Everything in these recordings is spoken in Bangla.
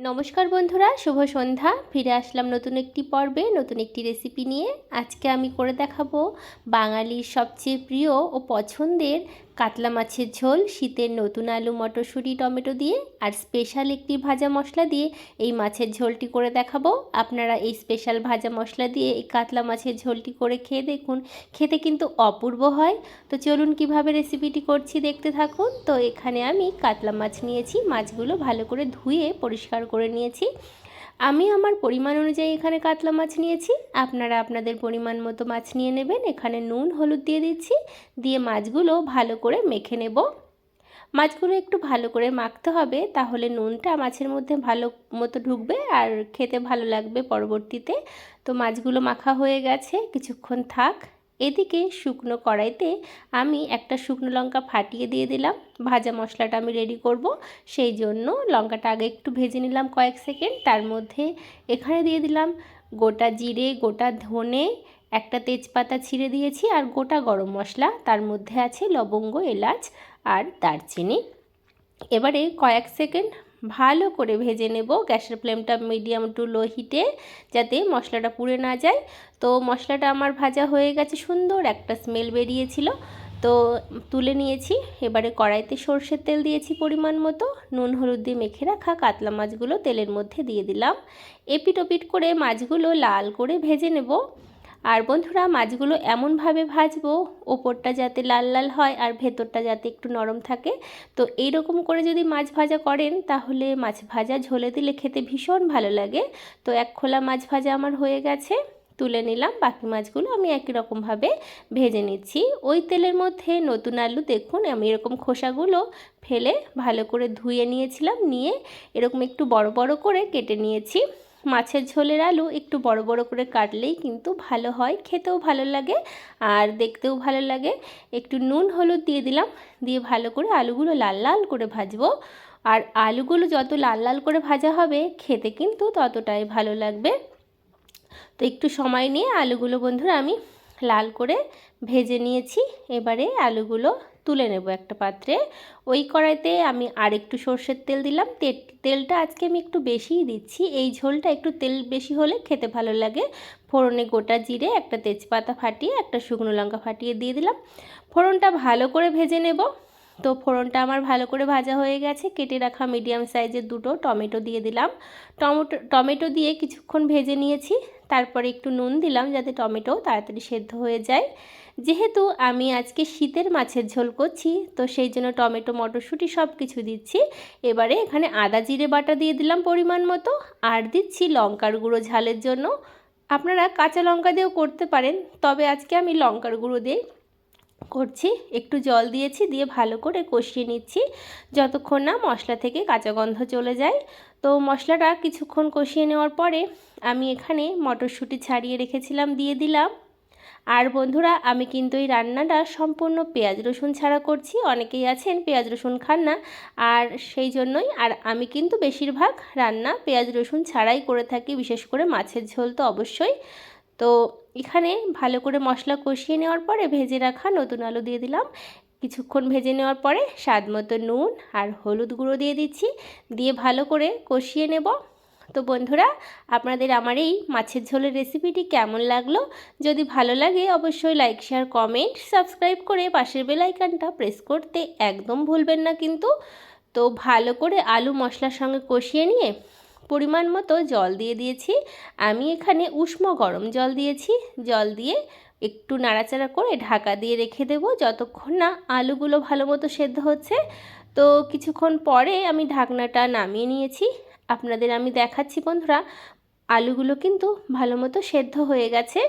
নমস্কার বন্ধুরা, শুভ সন্ধ্যা। ফিরে আসলাম নতুন একটি পর্বে, নতুন একটি রেসিপি নিয়ে। আজকে আমি করে দেখাবো বাঙালির সবচেয়ে প্রিয় ও পছন্দের কাতলা মাছের ঝোল, শীতের নতুন আলু, মটরশুঁটি, টমেটো দিয়ে আর স্পেশাল একটি ভাজা মশলা দিয়ে এই মাছের ঝোলটি করে দেখাবো। আপনারা এই স্পেশাল ভাজা মশলা দিয়ে এই কাতলা মাছের ঝোলটি করে খেয়ে দেখুন। খেতে কিন্তু অপূর্ব হয়। তো চলুন কীভাবে রেসিপিটি করছি দেখতে থাকুন। তো এখানে আমি কাতলা মাছ নিয়েছি। মাছগুলো ভালো করে ধুয়ে পরিষ্কার করে নিয়েছি। আমি আমার পরিমাণ অনুযায়ী এখানে কাতলা মাছ নিয়েছি। আপনারা আপনাদের পরিমাণ মতো মাছ নিয়ে নেবেন। এখানে নুন, হলুদ দিয়ে দিচ্ছি। দিয়ে মাছগুলো ভালো করে মেখে নেব। মাছগুলো একটু ভালো করে মাখতে হবে, তাহলে নুনটা মাছের মধ্যে ভালো মতো ঢুকবে আর খেতে ভালো লাগবে পরবর্তীতে। তো মাছগুলো মাখা হয়ে গেছে, কিছুক্ষণ থাক। এদিকে শুকনো কড়াইতে আমি একটা শুকনো লঙ্কা ফাটিয়ে দিয়ে দিলাম। ভাজা মশলাটা আমি রেডি করব। সেই জন্য লঙ্কাটা আগে একটু ভেজে নিলাম কয়েক সেকেন্ড। তার মধ্যে এখানে দিয়ে দিলাম গোটা জিরে, গোটা ধনে, একটা তেজপাতা ছিঁড়ে দিয়েছি আর গোটা গরম মশলা। তার মধ্যে আছে লবঙ্গ, এলাচ আর দারচিনি। এবারে কয়েক সেকেন্ড ভালো করে ভেজে নেব গ্যাসের ফ্লেমটা মিডিয়াম টু লো হিটে যাতে মশলাটা পুড়ে না যায়। তো মশলাটা আমার ভাজা হয়ে গেছে সুন্দর, একটা স্মেল বেরিয়েছিল। তো তুলে নিয়েছি, এবারে কড়াইতে সর্ষের তেল দিয়েছি পরিমাণ মতো। নুন, হলুদ দিয়ে মেখে রাখা কাতলা মাছগুলো তেলের মধ্যে দিয়ে দিলাম। এপিট ওপিট করে মাছগুলো লাল করে ভেজে নেব। আর বন্ধুরা মাছগুলো এমনভাবে ভাজবো, ওপরটা যাতে লাল লাল হয় আর ভেতরটা যাতে একটু নরম থাকে। তো এই রকম করে যদি মাছ ভাজা করেন, তাহলে মাছ ভাজা ঝোলে দিলে খেতে ভীষণ ভালো লাগে। তো এক খোলা মাছ ভাজা আমার হয়ে গেছে, তুলে নিলাম, বাকি মাছগুলো আমি একই রকমভাবে ভেজে নিচ্ছি। ওই তেলের মধ্যে নতুন আলু, দেখুন আমি এরকম খোসাগুলো ফেলে ভালো করে ধুয়ে নিয়েছিলাম, নিয়ে এরকম একটু বড় বড় করে কেটে নিয়েছি। মাছের ঝোলের আলু একটু বড় বড় করে কাটলেই কিন্তু ভালো হয়, খেতেও ভালো লাগে আর দেখতেও ভালো লাগে। একটু নুন, হলুদ দিয়ে দিলাম, দিয়ে ভালো করে আলুগুলো লাল লাল করে ভাজবো। আর আলুগুলো যত লাল লাল করে ভাজা হবে, খেতে কিন্তু ততটাই ভালো লাগবে। তো একটু সময় নিয়ে আলুগুলো বন্ধুরা আমি লাল করে ভেজে নিয়েছি, এবারে আলুগুলো তুলে নেব একটা পাত্রে। ওই কড়াইতে আমি আর একটু সর্ষের তেল দিলাম। তেলটা আজকে আমি একটু বেশিই দিচ্ছি। এই ঝোলটা একটু তেল বেশি হলে খেতে ভালো লাগে। ফোড়নে গোটা জিরে, একটা তেজপাতা ফাটিয়ে, একটা শুকনো লঙ্কা ফাটিয়ে দিয়ে দিলাম। ফোড়নটা ভালো করে ভেজে নেব। তো ফোড়নটা আমার ভালো করে ভাজা হয়ে গেছে। কেটে রাখা মিডিয়াম সাইজের দুটো টমেটো দিয়ে দিলাম। টমেটো টমেটো দিয়ে কিছুক্ষণ ভেজে নিয়েছি। তারপরে একটু নুন দিলাম যাতে টমেটো তাড়াতাড়ি সেদ্ধ হয়ে যায়। যেহেতু আমি আজকে শীতের মাছের ঝোল করছি, তো সেই জন্য টমেটো, মটরশুঁটি সব কিছু দিচ্ছি। এবারে এখানে আদা জিরে বাটা দিয়ে দিলাম পরিমাণ মতো। আর দিচ্ছি লঙ্কার গুঁড়ো ঝালের জন্য। আপনারা কাঁচা লঙ্কা দিয়েও করতে পারেন, তবে আজকে আমি লঙ্কার গুঁড়ো দিয়েই করছি। একটু জল দিয়েছি, দিয়ে ভালো করে কষিয়ে নিচ্ছি। যতক্ষণ না মশলা থেকে কাঁচা গন্ধ চলে যায়। তো মশলাটা কিছুক্ষণ কষিয়ে নেওয়ার পরে আমি এখানে মটরশুঁটি ছাড়িয়ে রেখেছিলাম, দিয়ে দিলাম। আর বন্ধুরা, আমি কিন্তু এই রান্নাটা সম্পূর্ণ পেঁয়াজ রসুন ছাড়া করছি। অনেকেই আছেন পেঁয়াজ রসুন খান না। আর সেই জন্যই, আর আমি কিন্তু বেশিরভাগ রান্না পেঁয়াজ রসুন ছাড়াই করে থাকি। বিশেষ করে মাছের ঝোল তো অবশ্যই। তো এখানে ভালো করে মশলা কষিয়ে নেওয়ার পরে ভেজে রাখা নতুন আলু দিয়ে দিলাম। কিছুক্ষণ ভেজে নেওয়ার পরে স্বাদ মতো নুন আর হলুদ গুঁড়ো দিয়ে দিচ্ছি। দিয়ে ভালো করে কষিয়ে নেব। তো বন্ধুরা, আপনাদের আমার এই মাছের ঝোলের রেসিপিটি কেমন লাগল? যদি ভালো লাগে অবশ্যই লাইক শেয়ার কমেন্ট সাবস্ক্রাইব করে পাশের বেলাইকানটা প্রেস করতে একদম ভুলবেন না কিন্তু। তো ভালো করে আলু মশলার সঙ্গে কষিয়ে নিয়ে পরিমাণ মতো জল দিয়ে দিয়েছি। আমি এখানে উষ্ণ গরম জল দিয়েছি। জল দিয়ে একটু নাড়াচাড়া করে ঢাকা দিয়ে রেখে দেব যতক্ষণ না আলুগুলো ভালো মতো সেদ্ধ হচ্ছে। তো কিছুক্ষণ পরে আমি ঢাকনাটা নামিয়ে নিয়েছি। আপনাদের আমি দেখাচ্ছি বন্ধুরা, আলুগুলো কিন্তু ভালো মতো সেদ্ধ হয়ে গেছে।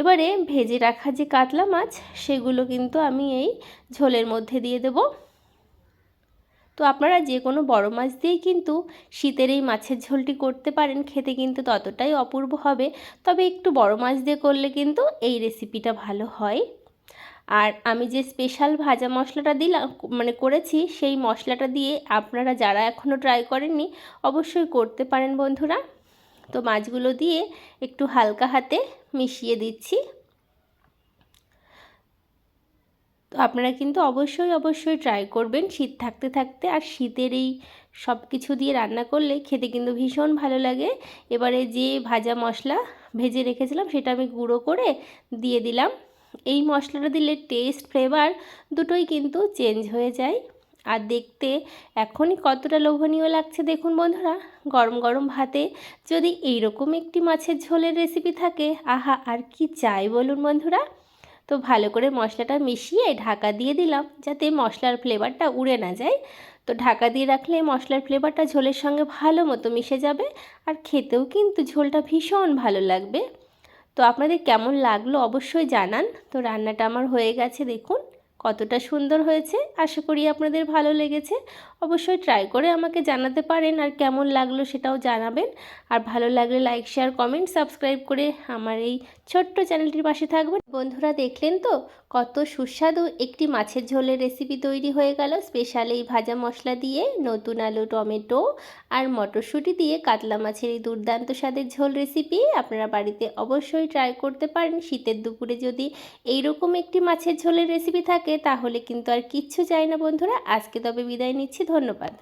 এবারে ভেজে রাখা যে কাতলা মাছ, সেগুলো কিন্তু আমি এই ঝোলের মধ্যে দিয়ে দেবো। তো আপনারা যে কোনো বড় মাছ দিয়েই কিন্তু শীতের এই মাছের ঝোলটি করতে পারেন, খেতে কিন্তু ততটাই অপূর্ব হবে। তবে একটু বড় মাছ দিয়ে করলে কিন্তু এই রেসিপিটা ভালো হয়। আর আমি যে স্পেশাল ভাজা মশলাটা দিলাম মানে করেছি, সেই মশলাটা দিয়ে আপনারা যারা এখনও ট্রাই করেননি, অবশ্যই করতে পারেন বন্ধুরা। তো মাছগুলো দিয়ে একটু হালকা হাতে মিশিয়ে দিচ্ছি। তো আপনারা কিন্তু অবশ্যই অবশ্যই ট্রাই করবেন। শীত থাকতে থাকতে আর শীতের এই সব কিছু দিয়ে রান্না করলে খেতে কিন্তু ভীষণ ভালো লাগে। এবারে যে ভাজা মশলা ভেজে রেখেছিলাম সেটা আমি গুঁড়ো করে দিয়ে দিলাম। এই মশলাটা দিলে টেস্ট ফ্লেভার দুটোই কিন্তু চেঞ্জ হয়ে যায়। আর দেখতে এখনই কতটা লোভনীয় লাগছে দেখুন বন্ধুরা, গরম গরম ভাতে। যদি এইরকম একটি মাছের ঝোলের রেসিপি থাকে, আহা, আর কি চাই বলুন বন্ধুরা। তো ভালো করে মশলাটা মিশিয়ে ঢাকা দিয়ে দিলাম যাতে মশলার ফ্লেভারটা উড়ে না যায়। তো ঢাকা দিয়ে রাখলে মশলার ফ্লেভারটা ঝোলের সঙ্গে ভালো মতো মিশে যাবে আর খেতেও কিন্তু ঝোলটা ভীষণ ভালো লাগবে। তো আপনাদের কেমন লাগল অবশ্যই জানান। তো রান্নাটা আমার হয়ে গেছে দেখুন। কতটা সুন্দর হয়েছে আশা করি আপনাদের ভালো লেগেছে। অবশ্যই ট্রাই করে আমাকে জানাতে পারেন আর কেমন লাগল সেটাও জানাবেন। আর ভালো লাগলে লাইক শেয়ার কমেন্ট সাবস্ক্রাইব করে আমার এই ছোট্ট চ্যানেলটির পাশে থাকবেন। বন্ধুরা দেখলেন তো? কত সুস্বাদু একটি মাছের ঝোলের রেসিপি তৈরি হয়ে গেল। স্পেশাল এই ভাজা মশলা দিয়ে, নতুন আলু, টমেটো আর মটরশুঁটি দিয়ে কাতলা মাছের এই দুর্দান্ত স্বাদের ঝোল রেসিপি আপনারা বাড়িতে অবশ্যই ট্রাই করতে পারেন। শীতের দুপুরে যদি এইরকম একটি মাছের ঝোলের রেসিপি থাকে তাহলে কিন্তু আর কিচ্ছু চাই না বন্ধুরা। আজকে তবে বিদায় নিচ্ছি ধন্যবাদ।